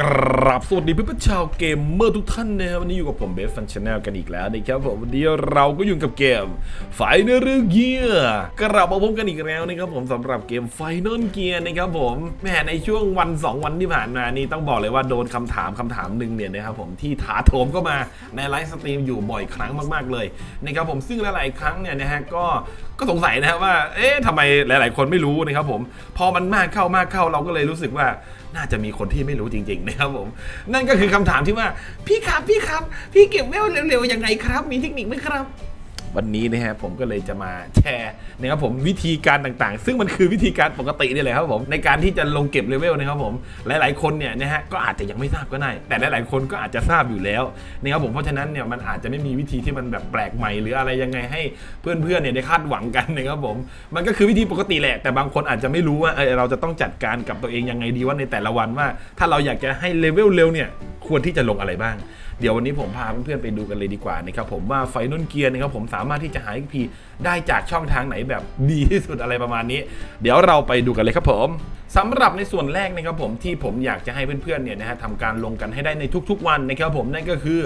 กราบสวัสดีเพื่อนๆชาวเกมเมอร์ทุกท่านนะครับวันนี้อยู่กับผมเบสฟันชาแนลกันอีกแล้วนะครับผมวันนี้เราก็อยู่กับเกมไฟนอลเกียร์กลับมาพบกันอีกแล้วนะครับผมสำหรับเกมไฟนอลเกียร์นะครับผมแหมในช่วงวัน 2 วันที่ผ่านมานี่ต้องบอกเลยว่าโดนคำถามคำถามหนึ่งเนี่ยนะครับผมที่ถาโถมเข้ามาในไลฟ์สตรีมอยู่บ่อยครั้งมากๆเลยนะครับผมซึ่งหลายๆครั้งเนี่ยนะฮะก็ก็สงสัยนะครับว่าเอ๊ะทำไมหลาย ๆ คนไม่รู้นะครับผมพอมันมากเข้ามากเข้าเราก็เลยรู้สึกว่า น่าจะมีคนที่ไม่รู้จริงๆนะครับผม นั่นก็คือคำถามที่ว่า พี่ครับพี่ครับ พี่เก็บเวลเร็วๆยังไงครับ มีเทคนิคไหมครับ วันนี้นะฮะผมก็เลยจะมาแชร์นะครับผมวิธีการต่างๆ ซึ่งมันคือวิธีการปกตินี่แหละครับผมในการที่จะลงเก็บเลเวลนะครับผมหลายๆคนเนี่ยนะฮะก็อาจจะยังไม่ทราบก็ได้ แต่หลายๆคนก็อาจจะทราบอยู่แล้วนะครับผมเพราะฉะนั้นเนี่ยมันอาจจะไม่มีวิธีที่มันแบบแปลกใหม่ หรืออะไรยังไงให้เพื่อนๆเนี่ยได้คาดหวังกันนะครับผมมันก็คือวิธีปกติแหละ แต่บางคนอาจจะไม่รู้ว่าเออเราจะต้องจัดการกับตัวเองยังไงดีว่าในแต่ละวันว่า ถ้าเราอยากจะให้เลเวลเร็วเนี่ย ควรที่จะลงอะไรบ้าง เดี๋ยววันนี้ผมพาเพื่อนๆไปดูกันเลยดีกว่านะครับผมว่าไฟนุ่นเกียร์นะครับผมสามารถที่จะหา XP ได้จากช่องทางไหนแบบดีที่สุดอะไรประมาณนี้ เดี๋ยวเราไปดูกันเลยครับผมสำหรับในส่วนแรกนะครับผมที่ผมอยากจะให้เพื่อนๆเนี่ยนะฮะทำการลงกันให้ได้ในทุกๆ วันนะครับผมนั่นก็คือ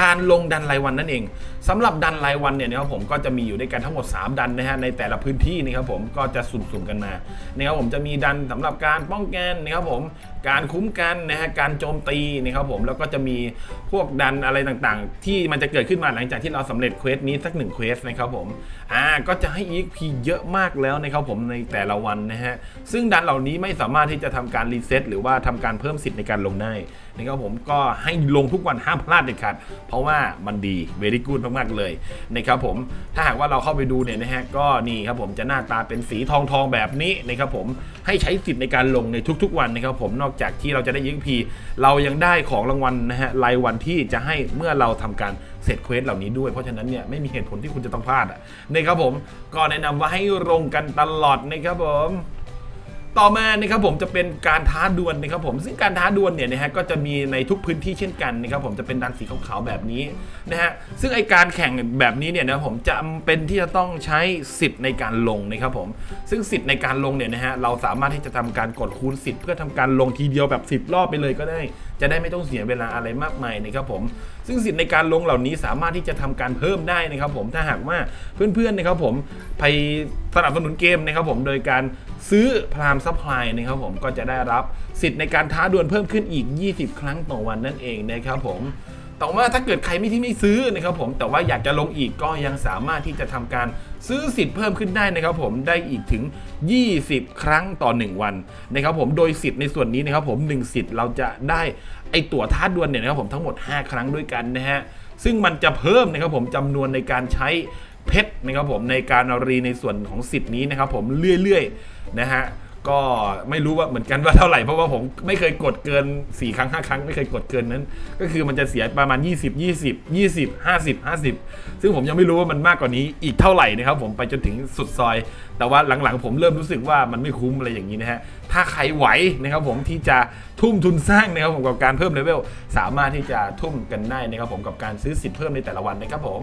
การลงดันรายวันนั่นเอง สำหรับดันรายวันเนี่ยนะครับผมก็จะมีอยู่ด้วยกันทั้งหมด 3 ดันนะฮะในแต่ละพื้นที่นะครับผมก็จะสุ่มๆกันมานะครับผมจะมีดันสำหรับการป้องกันนะครับผมการคุ้มกันนะฮะการโจมตีนะครับผมแล้วก็จะมีพวกดันอะไรต่างๆ ที่มันจะเกิดขึ้นมาหลังจากที่เราสำเร็จเควสนี้สักหนึ่งเควสนะครับผมอ่าก็จะให้ EXP เยอะมากแล้วนะครับผมในแต่ละวันนะฮะซึ่งดันเหล่านี้ไม่สามารถที่จะทำการรีเซ็ตหรือว่าทำการเพิ่มสิทธิ์ในการลงได้นะครับผมก็ให้ลงทุกวันห้ามพลาดเด็ดขาดเพราะว่ามันดี very good มากๆเลยนะครับผมถ้าหากว่าเราเข้าไปดูเนี่ยนะฮะก็นี่ครับผมจะหน้าตาเป็นสีทองทองๆแบบนี้นะครับผมให้ใช้สิทธิ์ในการลงในทุกๆ วันนะครับผมนอกจากที่เราจะได้ยิงพีเรายังได้ของรางวัลนะฮะรายวันที่จะให้เมื่อเราทำการเสร็จเควสเหล่านี้ด้วยเพราะฉะนั้นเนี่ยไม่มีเหตุผลที่คุณจะต้องพลาดอะนะครับผมก็แนะนำว่าให้ลงกันตลอดนะครับผม ต่อมานะครับผมจะเป็นการท้าดวลนะครับผมซึ่งการท้าดวลเนี่ยนะฮะก็จะมีในทุกพื้นที่เช่นกันนะครับผมจะเป็นดันสีขาวๆแบบนี้นะฮะซึ่งไอการแข่งแบบนี้เนี่ยนะผมจำเป็นที่จะต้องใช้สิทธิ์ในการลงนะครับผมซึ่งสิทธิ์ในการลงเนี่ยนะฮะเราสามารถที่จะทำการกดคูณสิทธิ์เพื่อทำการลงทีเดียวแบบ 10 รอบไปเลยก็ได้ จะได้ไม่ต้องเสียเวลาอะไรมากมายนะครับผมซึ่งสิทธิ์ในการลงเหล่านี้สามารถที่จะทำการเพิ่มได้นะครับผมถ้าหากว่าเพื่อนๆนะครับผมไปสนับสนุนเกมนะครับผมโดยการ ซื้อพรามซัพพลายนะครับผมก็จะได้รับสิทธิ์ในการท้าดวลเพิ่มขึ้นอีก 20 ครั้งต่อวันนั่นเองนะครับผมแต่ว่าถ้าเกิดใครไม่ที่ไม่ซื้อนะครับผมแต่ว่าอยากจะลงอีกก็ยังสามารถที่จะทำการซื้อสิทธิ์เพิ่มขึ้นได้นะครับผมได้อีกถึง 20 ครั้งต่อ 1 วันนะครับผมโดยสิทธิ์ในส่วนนี้นะครับผม1สิทธิ์เราจะได้ไอตั๋วท้าดวลเนี่ยนะครับผมทั้งหมด 5 ครั้งด้วยกันนะฮะซึ่งมันจะเพิ่มนะครับผมจำนวนในการใช้ เพชรนะครับผมในการรีในส่วนของสิทธิ์นี้นะครับผมเรื่อยๆนะฮะก็ไม่รู้ว่าเหมือนกันว่าเท่าไหร่เพราะว่าผมไม่เคยกดเกิน 4 ครั้ง 5 ครั้งไม่เคยกดเกินนั้น ก็คือมันจะเสียประมาณ 20 20 20 50 50 ซึ่งผมยังไม่รู้ว่ามันมากกว่านี้อีกเท่าไหร่นะครับผมไปจนถึงสุดซอย แต่ว่าหลังๆ ผมเริ่มรู้สึกว่ามันไม่คุ้มอะไรอย่างนี้นะฮะถ้าใครไหวนะครับผมที่จะทุ่มทุนสร้างนะครับผมกับการเพิ่มเลเวลสามารถที่จะทุ่มกันได้นะครับผมกับการซื้อสิทธิ์เพิ่มในแต่ละวันนะครับผม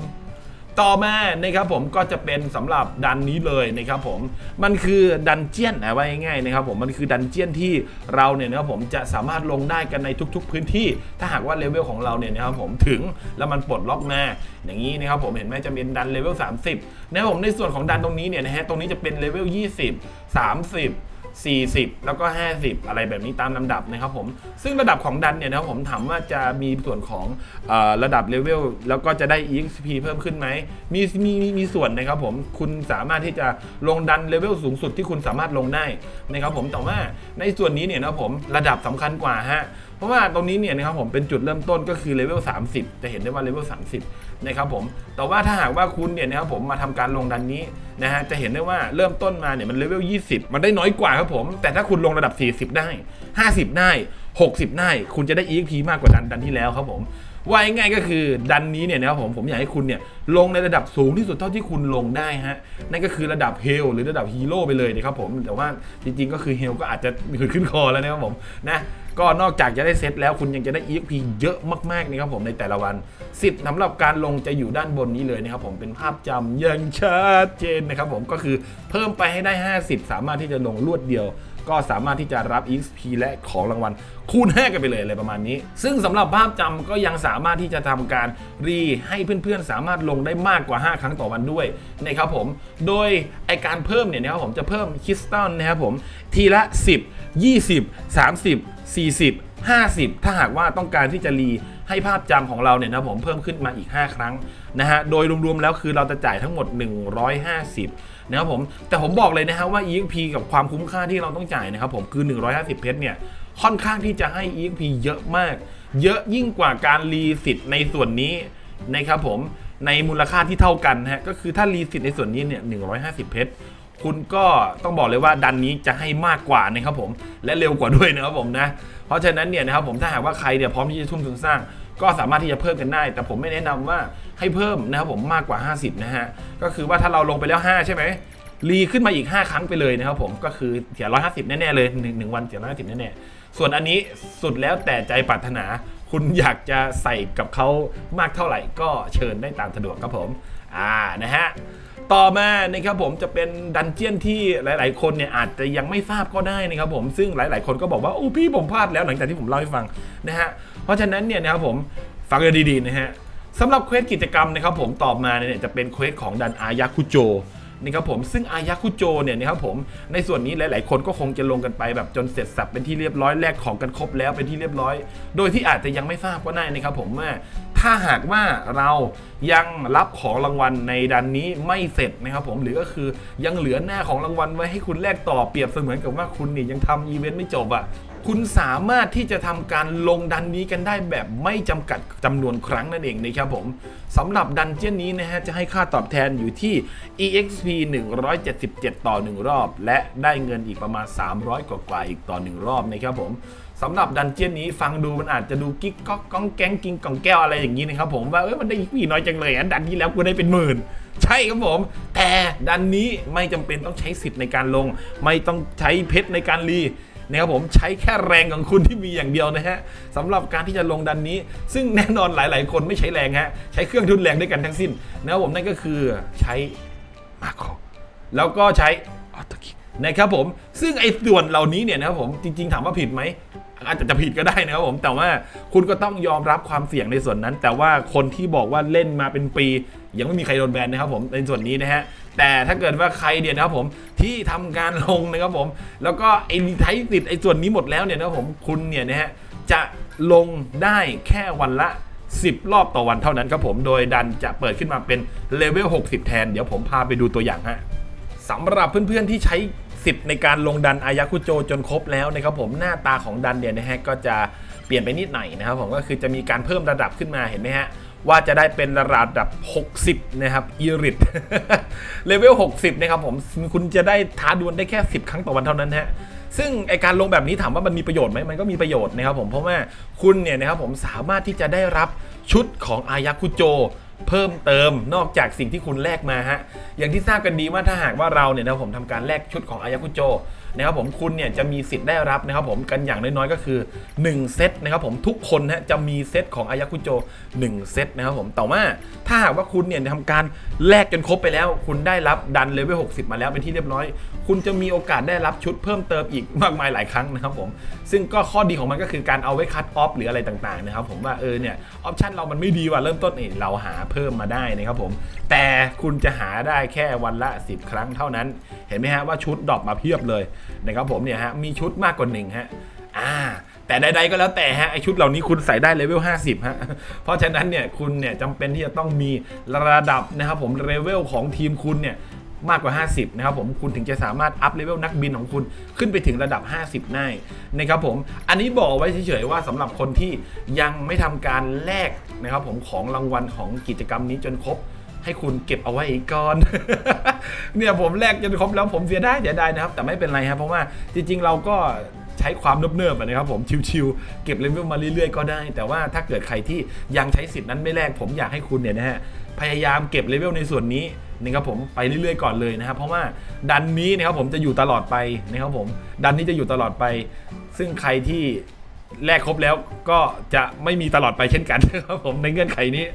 ต่อมานะครับผมก็จะเป็นสำหรับดันนี้เลยนะครับผมมันคือดันเจียนนะว่าง่ายๆนะครับผมมันคือดันเจียนที่เราเนี่ยนะครับผมจะสามารถลงได้กันในทุก ๆ พื้นที่ ถ้าหากว่าเลเวลของเราเนี่ยนะครับผมถึงแล้วมันปลดล็อกมาอย่างนี้นะครับผมเห็นไหมจะเป็นดันเลเวล30นะครับผมในส่วนของดันตรงนี้เนี่ยนะฮะตรงนี้จะเป็นเลเวล20 30 40 แล้วก็ 50 อะไรแบบนี้ตามลำดับนะครับผม ซึ่งระดับของดันเนี่ยนะครับผมถามว่าจะมีส่วนของอระดับเลเวลแล้วก็จะได้ EXP เพิ่มขึ้นไหมมีมีมีส่วนนะครับผมคุณสามารถที่จะลงดันเลเวลสูงสุดที่คุณสามารถลงได้นะครับผมแต่ว่าในส่วนนี้เนี่ยนะครับผมระดับสำคัญกว่าฮะเพราะว่าตรงนี้เนี่ยนะครับผมเป็นจุดเริ่มต้นก็คือเลเวล30 จะเห็นได้ว่าเลเวล30 นะครับผมแต่ว่าถ้าหากว่าคุณเนี่ยนะครับผมมาทำการลงดันนี้นะฮะจะเห็นได้ว่าเริ่มต้นมาเนี่ยมันเลเวล 20 มันได้น้อยกว่าครับผม แต่ถ้าคุณลงระดับ 40 ได้ 50 ได้ 60 ได้ คุณจะได้ EXP มากกว่าดันดันที่แล้วครับผม ว่าง่ายๆก็คือดันนี้เนี่ยนะครับผมผมอยากให้คุณเนี่ยลงในระดับสูงที่สุดเท่าที่คุณลงได้ฮะนั่นก็คือระดับเฮลหรือระดับฮีโร่ไปเลยนะครับผมแต่ว่าจริงๆก็คือเฮลก็อาจจะขึ้นขึ้นคอแล้วนะครับผมนะก็นอกจากจะได้เซตแล้วคุณยังจะได้ EXP เยอะมากๆนะครับผมในแต่ละวันสิทธิ์สำหรับการลงจะอยู่ด้านบนนี้เลยนะครับผมเป็นภาพจำอยังชัดเจนนะครับผมก็คือเพิ่มไปให้ได้ 50 สามารถที่จะลงรวดเดียว ก็สามารถที่จะรับ XP และของรางวัลคูณ5กันไปเลยอะไรประมาณนี้ ซึ่งสำหรับภาพจำก็ยังสามารถที่จะทำการรีให้เพื่อนๆ สามารถลงได้มากกว่า 5 ครั้งต่อวันด้วยนะครับผม โดยไอการเพิ่มเนี่ยนะครับผมจะเพิ่มคริสตัลนะครับผมทีละ 10 20 30 40 50 ถ้าหากว่าต้องการที่จะรีให้ภาพจำของเราเนี่ยนะผมเพิ่มขึ้นมาอีก 5 ครั้งนะฮะ โดยรวมๆแล้วคือเราจะจ่ายทั้งหมด 150 นะครับผมแต่ผมบอกเลยนะฮะว่า EXP กับความคุ้มค่าที่เราต้องจ่ายนะครับผมคือ 150 เพชรเนี่ยค่อนข้างที่จะให้ EXP เยอะมาก เยอะยิ่งกว่าการรีสิทธิ์ในส่วนนี้นะครับผมในมูลค่าที่เท่ากันฮะก็คือถ้ารีสิทธิ์ในส่วนนี้เนี่ย150 เพชรคุณก็ต้องบอกเลยว่าดันนี้จะให้มากกว่านะครับผมและเร็วกว่าด้วยนะครับผมนะเพราะฉะนั้นเนี่ยนะครับผมถ้าหากว่าใครเนี่ยพร้อมที่จะทุ่มทุนสร้าง ก็สามารถที่จะเพิ่มกันได้ แต่ผมไม่แนะนำว่าให้เพิ่มนะครับผมมากกว่า 50 นะฮะ ก็คือว่าถ้าเราลงไปแล้ว 5 ใช่ไหมรีขึ้นมาอีก 5 ครั้งไปเลยนะครับผมก็คือเสีย150แน่ๆเลยหนึ่งหนึ่งวันเสีย150แน่ๆส่วนอันนี้สุดแล้วแต่ใจปรารถนา คุณอยากจะใส่กับเขามากเท่าไหร่ก็เชิญได้ตามสะดวกครับผมอ่านะฮะต่อมานะครับผมจะเป็นดันเจียนที่หลาย ๆ คนเนี่ยอาจจะยังไม่ทราบก็ได้นะครับผมซึ่งหลาย ๆ คนก็บอกว่าโอ้พี่ผมพลาดแล้วหลังจากที่ผมเล่าให้ฟังนะฮะ เพราะฉะนั้นเนี่ยนะครับผมฟังกันดีๆนะฮะสำหรับเควสกิจกรรมนะครับผมตอบมาเนี่ยจะเป็นเควสของดันอายาคุโจนะครับผมซึ่งอายาคุโจเนี่ยนะครับผมในส่วนนี้หลาย ๆ คนก็คงจะลงกันไปแบบจนเสร็จสับเป็นที่เรียบร้อยแลกของกันครบแล้วเป็นที่เรียบร้อย โดยที่อาจจะยังไม่ทราบก็ได้นะครับผมว่าถ้าหากว่าเรายังรับของรางวัลในดันนี้ไม่เสร็จนะครับผมหรือก็คือยังเหลือหน้าของรางวัลไว้ให้คุณแลกต่อเปรียบเสมือนกับว่าคุณนี่ยยังทำอีเวนต์ไม่จบอะ่ะ คุณสามารถที่จะทำการลงดันนี้กันได้แบบไม่จำกัดจำนวนครั้งนั่นเองนะครับผมสำหรับดันเจี้ยนนี้นะฮะจะให้ค่าตอบแทนอยู่ที่ exp 177 ต่อ 1 รอบ และได้เงินอีกประมาณ 300 กว่าๆอีกต่อ 1 รอบนะครับผมสำหรับดันเจี้ยนนี้ฟังดูมันอาจจะดูกิ๊กก๊อกก้องแก๊งกิงกล่องแก้วอะไรอย่างนี้นะครับผมว่าเอ้ยมันได้อีกพี่น้อยจังเลยอันดันที่แล้วกูได้เป็นหมื่น ใช่ครับผม แต่ดันนี้ไม่จำเป็นต้องใช้สิทธิ์ในการลง ไม่ต้องใช้เพชรในการรี นะครับผมใช้แค่แรงของคุณที่มีอย่างเดียวนะฮะสำหรับการที่จะลงดันนี้ ซึ่งแน่นอนหลาย ๆ คนไม่ใช้แรงฮะใช้เครื่องทุนแรงด้วยกันทั้งสิ้นนะครับผมนั่นก็คือใช้มาโครแล้วก็ใช้ออโตคินะครับผมซึ่งไอ้ส่วนเหล่านี้เนี่ยนะครับผมจริง ๆ ถามว่าผิดไหม อาจจะผิดก็ได้นะครับผมแต่ว่าคุณก็ต้องยอมรับความเสี่ยงในส่วนนั้น แต่ว่าคนที่บอกว่าเล่นมาเป็นปี ยังไม่มีใครโดนแบนนะครับผมในส่วนนี้นะฮะแต่ถ้าเกิดว่าใครเนี่ยนะครับผมที่ทำการลงนะครับผม แล้วก็ไอ้ไทยติดไอ้ส่วนนี้หมดแล้วเนี่ยนะครับผมคุณเนี่ยนะฮะจะลงได้แค่วันละ 10 รอบต่อวันเท่านั้นครับผมโดยดันจะเปิดขึ้นมาเป็นเลเวล60 แทน เดี๋ยวผมพาไปดูตัวอย่างฮะสำหรับเพื่อนๆที่ใช้ สิทธิ์ในการลงดันอายาคุโจจนครบแล้วนะครับผมหน้าตาของดันเนี่ยนะฮะก็จะเปลี่ยนไปนิดหน่อยนะครับผมก็คือจะมีการเพิ่มระดับขึ้นมาเห็นไหมฮะว่าจะได้เป็นระดับ 60 นะครับอีริตเลเวล 60 นะครับผม คุณจะได้ท้าดวลได้แค่ 10 ครั้งต่อวันเท่านั้นฮะ ซึ่งไอการลงแบบนี้ถามว่ามันมีประโยชน์ไหมมันก็มีประโยชน์นะครับผม เพราะว่าคุณเนี่ยนะครับผมสามารถที่จะได้รับชุดของอายาคุโจ เพิ่มเติมนอกจากสิ่งที่คุณแลกมาฮะอย่างที่ทราบกันดีว่าถ้าหากว่าเราเนี่ยนะผมทำการแลกชุดของอายาคุโจ นะครับผมคุณเนี่ยจะมีสิทธิ์ได้รับนะครับผมกันอย่างน้อยๆก็คือ 1 เซตนะครับผมทุกคนฮะจะมีเซตของอายาคุโจ 1 เซตนะครับผมแต่ว่าถ้าหากว่าคุณเนี่ยทำการแลกกันครบไปแล้ว คุณได้รับดันเลเวล60 มาแล้วเป็นที่เรียบร้อย คุณจะมีโอกาสได้รับชุดเพิ่มเติมอีกมากมายหลายครั้งนะครับผมซึ่งก็ข้อดีของมันก็คือการเอาไว้คัดออฟหรืออะไรต่างๆนะครับผมว่าเออเนี่ยออปชันเรามันไม่ดีว่ะเริ่มต้นเองเราหาเพิ่มมาได้นะครับผมแต่คุณจะหาได้แค่วันละ 10 ครั้งเท่านั้น เห็นไหมฮะว่าชุดดรอปมาเพียบเลยนะครับผมเนี่ยฮะมีชุดมากกว่าหนึ่งฮะอ่าแต่ใดๆก็แล้วแต่ฮะไอชุดเหล่านี้คุณใส่ได้เลเวล 50 ฮะ เพราะฉะนั้นเนี่ยคุณเนี่ยจำเป็นที่จะต้องมีระดับนะครับผมเลเวลของทีมคุณเนี่ยมากกว่า 50 นะครับผมคุณถึงจะสามารถอัพเลเวลนักบินของคุณขึ้นไปถึงระดับ 50 ได้นะครับผมอันนี้บอกไว้เฉยๆว่าสำหรับคนที่ยังไม่ทำการแลกนะครับผมของรางวัลของกิจกรรมนี้จนครบ ให้คุณเก็บเอาไว้อีกก่อน เนี่ยผมแลกจนครบแล้วผมเสียได้เสียไดายนะครับ แต่ไม่เป็นไรครับเพราะว่าจริง ๆ เราก็ใช้ความเนิบๆนะครับผมชิวๆเก็บเลเวลมาเรื่อยๆก็ได้ แต่ว่าถ้าเกิดใครที่ยังใช้สิทธิ์นั้นไม่แลกผมอยากให้คุณเนี่ยนะฮะพยายามเก็บเลเวลในส่วนนี้นะครับผมไปเรื่อยๆก่อนเลยนะครับเพราะว่าดันนี้นะครับผมจะอยู่ตลอดไปนะครับผมดันนี้จะอยู่ตลอดไป ซึ่งใครที่ แลกครบแล้วก็จะไม่มีตลอดไปเช่นกันนะครับผมในเงื่อนไขนี้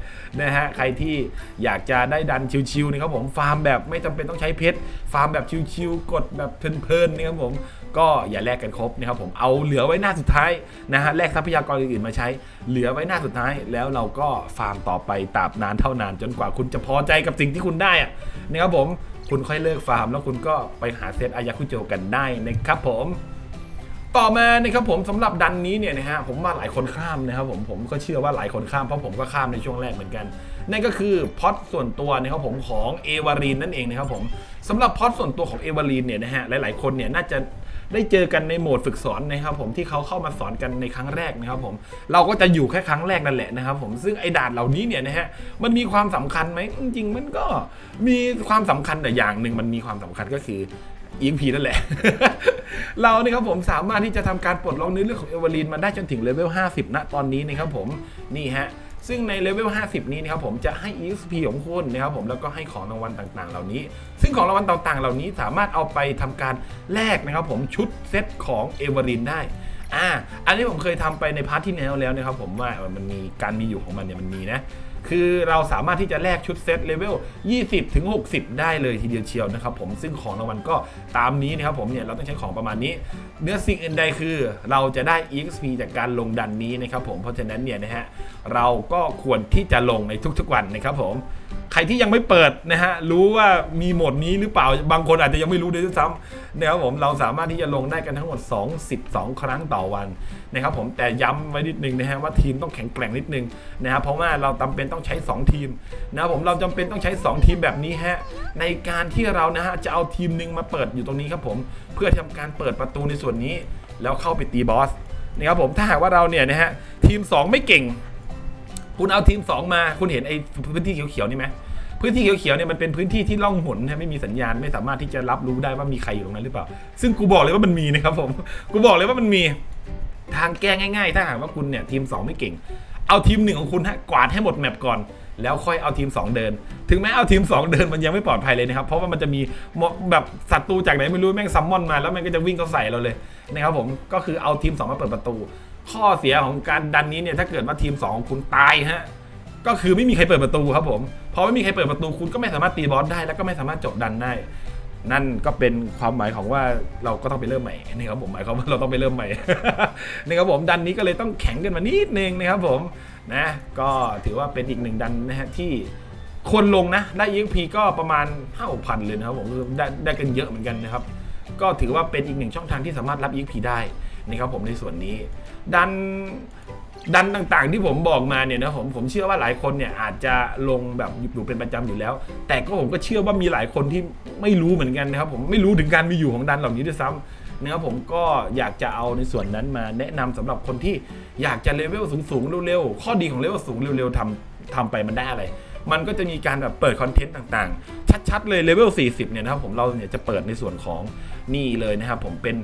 นะฮะใครที่อยากจะได้ดันชิวๆนะครับผมฟาร์มแบบไม่จำเป็นต้องใช้เพชรฟาร์มแบบชิวๆกดแบบเพลินๆนะครับผมก็อย่าแลกกันครบนะครับผมเอาเหลือไว้หน้าสุดท้ายนะฮะแลกทรัพยากรอื่นๆมาใช้ เหลือไว้หน้าสุดท้าย แล้วเราก็ฟาร์มต่อไปตราบนานเท่านานจนกว่าคุณจะพอใจกับสิ่งที่คุณได้อะนะครับผมคุณค่อยเลิกฟาร์มแล้วคุณก็ไปหาเซตอายาคุโจกันได้นะครับผม ต่อมานะครับผมสำหรับดันนี้เนี่ยนะฮะผมว่าหลายคนข้ามนะครับผมผมก็เชื่อว่าหลายคนข้ามเพราะผมก็ข้ามในช่วงแรกเหมือนกัน นั่นก็คือพอดส่วนตัวนะครับผมของเอวารีนนั่นเองนะครับผมสำหรับพอดส่วนตัวของเอวารีนเนี่ยนะฮะหลายๆคนเนี่ยน่าจะได้เจอกันในโหมดฝึกสอนนะครับผมที่เขาเข้ามาสอนกันในครั้งแรกนะครับผมเราก็จะอยู่แค่ครั้งแรกนั่นแหละนะครับผมซึ่งไอ้ด่านเหล่านี้เนี่ยนะฮะมันมีความสำคัญไหมจริงๆ มันก็มีความสำคัญแต่อย่างหนึ่งมันมีความสำคัญก็คือ อิงพีนั่นแหละ เราเนี่ยครับผมสามารถที่จะทำการปลดล็อกเนื้อเรื่องของเอเวอรีนมาได้จนถึงเลเวล 50 ณ ตอนนี้นะครับผม นี่ฮะ ซึ่งในเลเวล 50 นี้นะครับผมจะให้ EXP ของคุณนะครับผม แล้วก็ให้ของรางวัลต่างๆ เหล่านี้ ซึ่งของรางวัลต่างๆ เหล่านี้สามารถเอาไปทำการแลกนะครับผมชุดเซตของเอเวอรีนได้อ่า อันนี้ผมเคยทำไปในพาร์ทที่แล้วแล้วนะครับผมว่ามันมีการมีอยู่ของมันเนี่ยมันมีนะ คือเราสามารถที่จะแลกชุดเซตเลเวล 20 ถึง 60 ได้เลยทีเดียวเชียวนะครับผมซึ่งของรางวัลก็ตามนี้นะครับผมเนี่ยเราต้องใช้ของประมาณนี้ เนื้อสิ่งอื่นใดคือ เราจะได้ EXP จากการลงดันนี้นะครับผมเพราะฉะนั้นเนี่ยนะฮะเราก็ควรที่จะลงในทุกๆวันนะครับผม ใครที่ยังไม่เปิดนะฮะรู้ว่ามีโหมดนี้หรือเปล่าบางคนอาจจะยังไม่รู้ด้วยซ้ำนะครับผมเราสามารถที่จะลงได้กันทั้งหมด 2 12 ครั้งต่อวันนะครับผมแต่ย้ำไว้นิดนึงนะฮะว่าทีมต้องแข็งแกร่งนิดนึงนะครับเพราะว่าเราจำเป็นต้องใช้ 2 ทีมนะครับผมเราจำเป็นต้องใช้ 2 ทีมแบบนี้ฮะในการที่เรานะฮะจะเอาทีมหนึ่งมาเปิดอยู่ตรงนี้ครับผมเพื่อทำการเปิดประตูในส่วนนี้ แล้วเข้าไปตีบอสนะครับผมถ้าหากว่าเราเนี่ยนะฮะทีม 2 ไม่เก่ง คุณเอาทีม 2 มา คุณเห็นไอ้พื้นที่เขียวๆนี่ไหมพื้นที่เขียวๆเนี่ยมันเป็นพื้นที่ที่ล่องหนนะไม่มีสัญญาณไม่สามารถที่จะรับรู้ได้ว่ามีใครอยู่ตรงนั้นหรือเปล่า ซึ่งกูบอกเลยว่ามันมีนะครับผมกูบอกเลยว่ามันมีทางแก้ง่ายๆ ถ้าหากว่าคุณเนี่ยทีม 2 ไม่เก่ง เอาทีมหนึ่งของคุณฮะกวาดให้หมดแมปก่อนแล้วค่อยเอาทีม 2 เดิน ถึงแม้เอาทีม 2 เดินมันยังไม่ปลอดภัยเลยนะครับ เพราะว่ามันจะมีแบบศัตรูจากไหนไม่รู้แม่งซัมมอนมาแล้วมันก็จะวิ่งเข้าใส่เราเลยนะครับผมก็คือเอาทีม 2 มาเปิดประตู ข้อเสียของการดันนี้เนี่ยถ้าเกิดว่าทีม2ของคุณตายฮะก็คือไม่มีใครเปิดประตูครับผมพอไม่มีใครเปิดประตูคุณก็ไม่สามารถตีบอสได้แล้วก็ไม่สามารถจบดันได้ นั่นก็เป็นความหมายของว่าเราก็ต้องไปเริ่มใหม่นี่ครับผมหมายความว่าเราต้องไปเริ่มใหม่นี่ครับผมดันนี้ก็เลยต้องแข็งกันมานิดนึงนะครับผมนะก็ถือว่าเป็นอีกหนึ่งดันนะฮะที่คนลงนะได้ EXP ก็ประมาณ5 6พันเลยนะครับผมได้ได้กันเยอะเหมือนกันนะครับ ก็ถือว่าเป็นอีกหนึ่งช่องทางที่สามารถรับ EXP ได้นะครับผมในส่วนนี้ ดันดันต่างๆที่ผมบอกมาเนี่ยนะผมผมเชื่อว่าหลายคนเนี่ยอาจจะลงแบบอยู่เป็นประจำอยู่แล้ว แต่ก็ผมก็เชื่อว่ามีหลายคนที่ไม่รู้เหมือนกันนะครับผมไม่รู้ถึงการมีอยู่ของดันเหล่านี้ด้วยซ้ำนะครับผมก็อยากจะเอาในส่วนนั้นมาแนะนำสำหรับคนที่อยากจะเลเวลสูงๆเร็วๆข้อดีของเลเวลสูงเร็วๆทำทำไปมันได้อะไรมันก็จะมีการแบบเปิดคอนเทนต์ต่างๆ ชัดๆ เลยเลเวล40 เนี่ยนะครับผมเราเนี่ยจะเปิดในส่วนของนี่เลยนะครับผมเป็น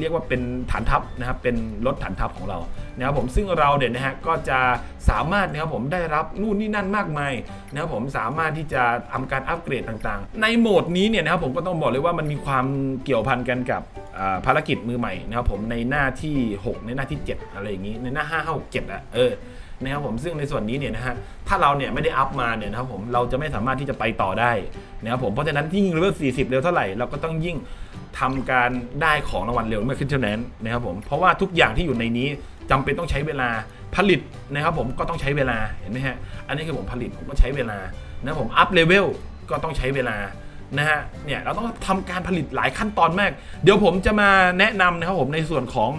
เรียกว่าเป็นฐานทัพนะครับเป็นรถฐานทัพของเรานะครับผมซึ่งเราเนี่ยนะฮะก็จะสามารถนะครับผมได้รับนู่นนี่นั่นมากมายนะครับผมสามารถที่จะทำการอัปเกรดต่างๆ ในโหมดนี้เนี่ยนะครับผมก็ต้องบอกเลยว่ามันมีความเกี่ยวพันกันกับภารกิจมือใหม่นะครับผมในหน้าที่ 6 ในหน้าที่ 7 อะไรอย่างนี้ในหน้า 5 5 6 7อะเออนะครับผมซึ่งในส่วนนี้เนี่ยนะฮะถ้าเราเนี่ยไม่ได้อัพมาเนี่ยนะครับผมเราจะไม่สามารถที่จะไปต่อได้นะครับผมเพราะฉะนั้นที่ยิ่งเลเวล40 เร็วเท่าไหร่เราก็ต้องยิ่ง ทำการได้ของรางวัลเร็วเมากขึ้นเท่านั้นนะครับผมเพราะว่าทุกอย่างที่อยู่ในนี้จำเป็นต้องใช้เวลาผลิตนะครับผมก็ต้องใช้เวลาเห็นไหมฮะอันนี้คือผมผลิตผมก็ใช้เวลานะผมอัพเลเวลก็ต้องใช้เวลานะฮะเนี่ยเราต้องทำการผลิตหลายขั้นตอนมาก เดี๋ยวผมจะมาแนะนำนะครับผมในส่วนของ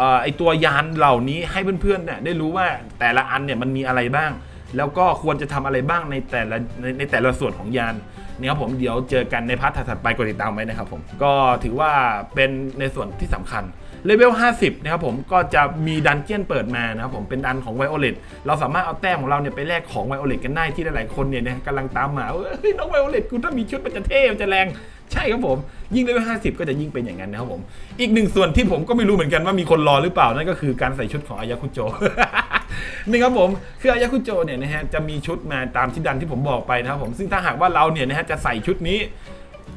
ออไอตัวยานเหล่านี้ให้เพื่อนๆเนี่ยได้รู้ว่าแต่ละอันเนี่ยมันมีอะไรบ้าง แล้วก็ควรจะทำอะไรบ้างในแต่ละในในแต่ละส่วนของยาน เนี่ยครับผมเดี๋ยวเจอกันในพาร์ทถัดไปกดติดตามไว้นะครับผมก็ถือว่าเป็นในส่วนที่สำคัญเลเวล 50 นะครับผมก็จะมีดันเจียนเปิดมานะครับผมเป็นดันของไวโอเลตเราสามารถเอาแต้มของเราเนี่ยไปแลกของไวโอเลตกันได้ที่หลายๆคนเนี่ยนะกำลังตามมาเฮ้ยน้องไวโอเลตกูถ้ามีชุดมันจะเท่มันจะแรงใช่ครับผม ยิ่งเลเวล 50 ก็จะยิ่งเป็นอย่างนั้นนะครับผม อีกหนึ่งส่วนที่ผมก็ไม่รู้เหมือนกันว่ามีคนรอหรือเปล่านั่นก็คือการใส่ชุดของอายาคุโจ นี่ครับผมคืออายาคุโจเนี่ยนะฮะจะมีชุดมาตามที่ดันที่ผมบอกไปนะครับผมซึ่งถ้าหากว่าเราเนี่ยนะฮะจะใส่ชุดนี้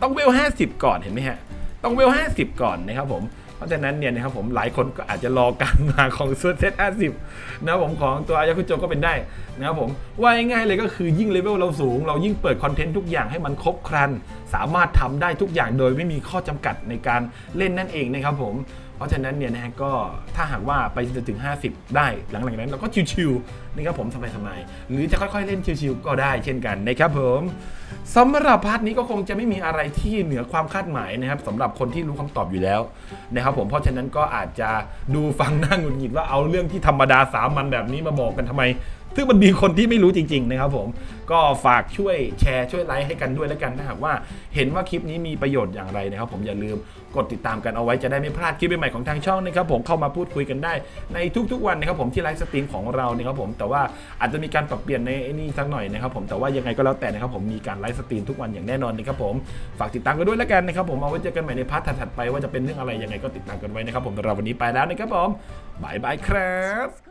ต้องเวล 50 ก่อนเห็นไหมฮะต้องเวล 50 ก่อนนะครับผมเพราะฉะนั้นเนี่ยนะครับผมหลายคนก็อาจจะรอการมาของซูเซต50นะครับผมของตัวอายาคุโจก็เป็นได้นะครับผมว่าง่ายๆเลยก็คือยิ่งเลเวลเราสูง เรายิ่งเปิดคอนเทนต์ทุกอย่างให้มันครบครัน สามารถทำได้ทุกอย่างโดยไม่มีข้อจำกัดในการเล่นนั่นเองนะครับผม เพราะฉะนั้นเนี่ยนะฮะก็ถ้าหากว่าไปจนถึง 50 ได้หลังๆนั้นเราก็ชิวๆนะครับผมสบายๆหรือจะค่อยๆเล่นชิวๆก็ได้เช่นกันนะครับผมสำหรับพาร์ทนี้ก็คงจะไม่มีอะไรที่เหนือความคาดหมายนะครับสำหรับคนที่รู้คำตอบอยู่แล้วนะครับผมเพราะฉะนั้นก็อาจจะดูฟังหน้าหงุดหงิดว่าเอาเรื่องที่ธรรมดาสามัญแบบนี้มาบอกกันทำไม ซึ่งมันมีคนที่ไม่รู้จริง ๆ นะครับผม ก็ฝากช่วยแชร์ช่วยไลค์ให้กันด้วยแล้วกันถ้าหากว่าเห็นว่าคลิปนี้มีประโยชน์อย่างไรนะครับผมอย่าลืมกดติดตามกันเอาไว้จะได้ไม่พลาดคลิปใหม่ๆของทางช่องนะครับผมเข้ามาพูดคุยกันได้ในทุกๆ วันนะครับผมที่ไลฟ์สตรีมของเรานะครับผมแต่ว่าอาจจะมีการปรับเปลี่ยนในนี่สักหน่อยนะครับผมแต่ว่ายังไงก็แล้วแต่นะครับผมมีการไลฟ์สตรีมทุกวันอย่างแน่นอนนะครับผมฝากติดตามกันด้วยแล้วกันนะครับผมเอาไว้เจอกันใหม่ในพาร์ทถัดไปว่าจะเป็นเรื่องอะไรยังไงก็ติดตามกันไว้นะครับผมสำหรับวันนี้ไปแล้วนะครับผมบายบายครับ